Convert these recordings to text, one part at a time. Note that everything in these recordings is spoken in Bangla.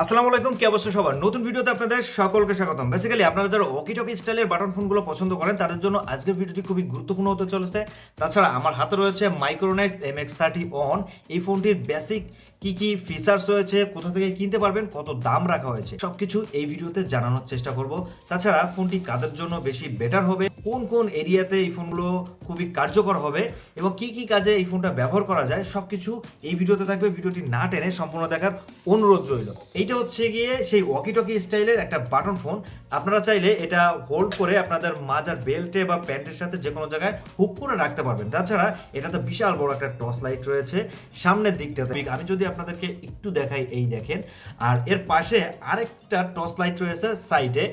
আসসালামু আলাইকুম, কি অবস্থা সবার? নতুন ভিডিওতে আপনাদের সকলকে স্বাগতম। বেসিক্যালি আপনারা যারা ওকি টকি স্টাইলের বাটন ফোনগুলো পছন্দ করেন, তাদের জন্য আজকের ভিডিওটি খুবই গুরুত্বপূর্ণ হতে চলেছে। তাছাড়া আমার হাতে রয়েছে Micronex M X thirty on এই ফোনটির বেসিক কি কি ফিচার্স রয়েছে, কোথা থেকে কিনতে পারবেন, কত দাম রাখা হয়েছে, সবকিছু এই ভিডিওতে জানানোর চেষ্টা করব। তাছাড়া ফোনটি কাদের জন্য বেশি বেটার হবে, কোন কোন এরিয়াতে এই ফোনগুলো খুবই কার্যকর হবে, এবং কি কি কাজে এই ফোনটা ব্যবহার করা যায়, সবকিছু এই ভিডিওতে থাকবে। ভিডিওটি না টেনে সম্পূর্ণ দেখার অনুরোধ রইল। এইটা হচ্ছে গিয়ে সেই ওয়াকি টকি স্টাইলের একটা বাটন ফোন আপনারা চাইলে এটা হোল্ড করে আপনাদের মাজার বেল্টে বা প্যান্টের সাথে যে কোনো জায়গায় হুক করে রাখতে পারবেন। তাছাড়া এটাতে বিশাল বড় একটা টর্চ লাইট রয়েছে সামনের দিকটাতে। আমি যদি আপনাদেরকে একটু দেখাই, এই দেখেন। আর এর পাশে আরেকটা টর্চ লাইট রয়েছে সাইডে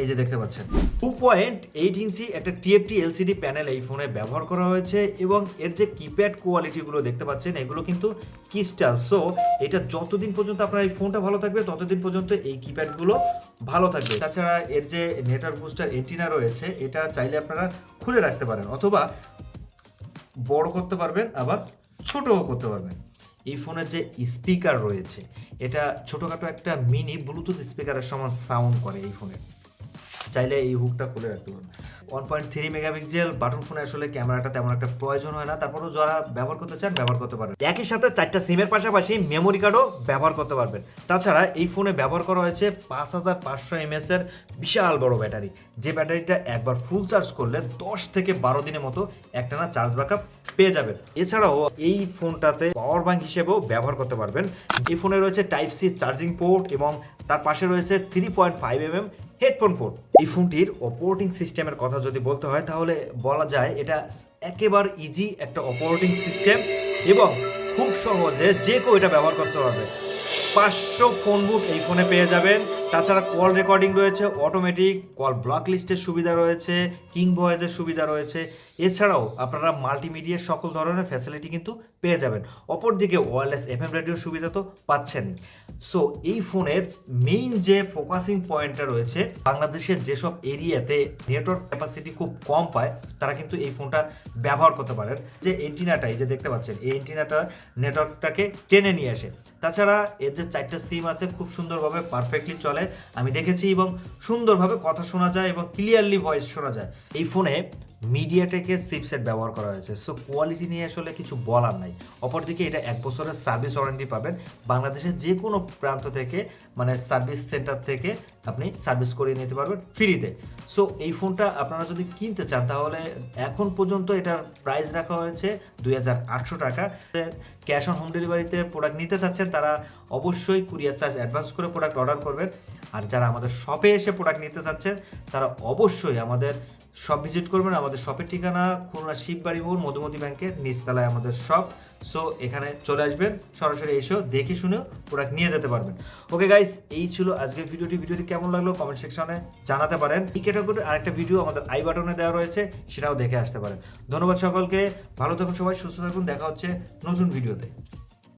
এই যে দেখতে পাচ্ছেন। টু পয়েন্ট এইট ইঞ্চি একটা টিএফটি এলসিডি প্যানেল এই ফোনে ব্যবহার করা হয়েছে এবং এর যে কিপ্যাড কোয়ালিটিগুলো দেখতে পাচ্ছেন, এগুলো কিন্তু ক্রিস্টাল সো এটা যতদিন পর্যন্ত আপনার এই ফোনটা ভালো থাকবে, ততদিন পর্যন্ত এই কিপ্যাডগুলো ভালো থাকবে। তাছাড়া এর যে নেটওয়ার্ক বুস্টার এন্টিনা রয়েছে, এটা চাইলে আপনারা খুলে রাখতে পারেন অথবা বড় করতে পারবেন, আবার ছোটও করতে পারবেন। এই ফোনের যে স্পিকার রয়েছে, এটা ছোটোখাটো একটা মিনি ব্লুটুথ স্পিকারের সমান সাউন্ড করে এই ফোনের চাইলে এই হুকটা খুলে রাখতে পারবেন। One point three megapixel button ফোনে আসলে ক্যামেরাটা তেমন একটা প্রয়োজন হয় না। তারপরেও যারা ব্যবহার করতে চান, ব্যবহার করতে পারবেন একই সাথে চারটা সিমের পাশাপাশি মেমোরি কার্ডও ব্যবহার করতে পারবেন। তাছাড়া এই ফোনে ব্যবহার করা হয়েছে পাঁচ হাজার পাঁচশো এমএস এর বিশাল বড় ব্যাটারি। যে ব্যাটারিটা একবার ফুল চার্জ করলে দশ থেকে বারো দিনের মতো একটানা চার্জ ব্যাকআপ পেয়ে যাবেন। এছাড়াও এই ফোনটাতে পাওয়ার ব্যাঙ্ক হিসেবেও ব্যবহার করতে পারবেন। এই ফোনে রয়েছে টাইপ সি চার্জিং পোর্ট এবং তার পাশে রয়েছে three point five M M headphone port এই ফোনটির অপারেটিং সিস্টেমের কথা যদি বলতে হয়, তাহলে বলা যায় এটা একেবারে ইজি একটা অপারেটিং সিস্টেম এবং খুব সহজে যে কেউ এটা ব্যবহার করতে পারবে। পাঁচশো ফোন বুক এই ফোনে পেয়ে যাবেন। তাছাড়া কল রেকর্ডিং রয়েছে অটোমেটিক কল ব্লক লিস্টের সুবিধা রয়েছে কিং ভয়েসের সুবিধা রয়েছে। এছাড়াও আপনারা মাল্টিমিডিয়ার সকল ধরনের ফ্যাসিলিটি কিন্তু পেয়ে যাবেন। অপরদিকে ওয়ারলেস এফ এম রেডিওর সুবিধা তো পাচ্ছেন সো এই ফোনের মেইন যে ফোকাসিং পয়েন্টটা রয়েছে, বাংলাদেশের যেসব এরিয়াতে নেটওয়ার্ক ক্যাপাসিটি খুব কম পায়, তারা কিন্তু এই ফোনটা ব্যবহার করতে পারেন। যে এন্টিনাটা এই যে দেখতে পাচ্ছেন, এই এন্টিনাটা নেটওয়ার্কটাকে টেনে নিয়ে আসে। তাছাড়া এর যে চারটা সিম আছে, খুব সুন্দরভাবে পারফেক্টলি চলে। আমি দেখেছি এবং সুন্দরভাবে কথা শোনা যায় এবং ক্লিয়ারলি ভয়েস শোনা যায়। এই ফোনে মিডিয়াটেকের চিপসেট ব্যবহার করা হয়েছে। সো কোয়ালিটি নিয়ে আসলে কিছু বলার নাই। অপরদিকে এটা এক বছরের সার্ভিস ওয়ারেন্টি পাবেন। বাংলাদেশের যে কোনো প্রান্ত থেকে মানে সার্ভিস সেন্টার থেকে আপনি সার্ভিস করিয়ে নিতে পারবেন ফ্রিতে সো এই ফোনটা আপনারা যদি কিনতে চান, তাহলে এখন পর্যন্ত এটার প্রাইস রাখা হয়েছে দুই হাজার আটশো টাকা। ক্যাশ অন হোম ডেলিভারিতে প্রোডাক্ট নিতে চাচ্ছেন, তারা অবশ্যই কুরিয়ার চার্জ অ্যাডভান্স করে প্রোডাক্ট অর্ডার করবেন। আর যারা আমাদের শপে এসে প্রোডাক্ট নিতে চাচ্ছেন তারা অবশ্যই আমাদের শপ ভিজিট করবেন। আমাদের শপের ঠিকানা খুলনা শিববাড়ি মোড় মধুমতি ব্যাংকের নিচতলায় আমাদের শপ সো এখানে চলে আসবেন, সরাসরি এসেও দেখে শুনেও প্রোডাক্ট নিয়ে যেতে পারবেন। ওকে গাইস এই ছিল আজকের ভিডিওটি ভিডিওটি কেমন লাগল কমেন্ট সেকশনে জানাতে পারেন। এই ক্যাটাগরির আরেকটা ভিডিও আমাদের আই বাটনে দেওয়া রয়েছে, সেটাও দেখে আসতে পারেন। ধন্যবাদ সকলকে। ভালো থাকুন সবাই, সুস্থ থাকুন। দেখা হচ্ছে নতুন ভিডিওতে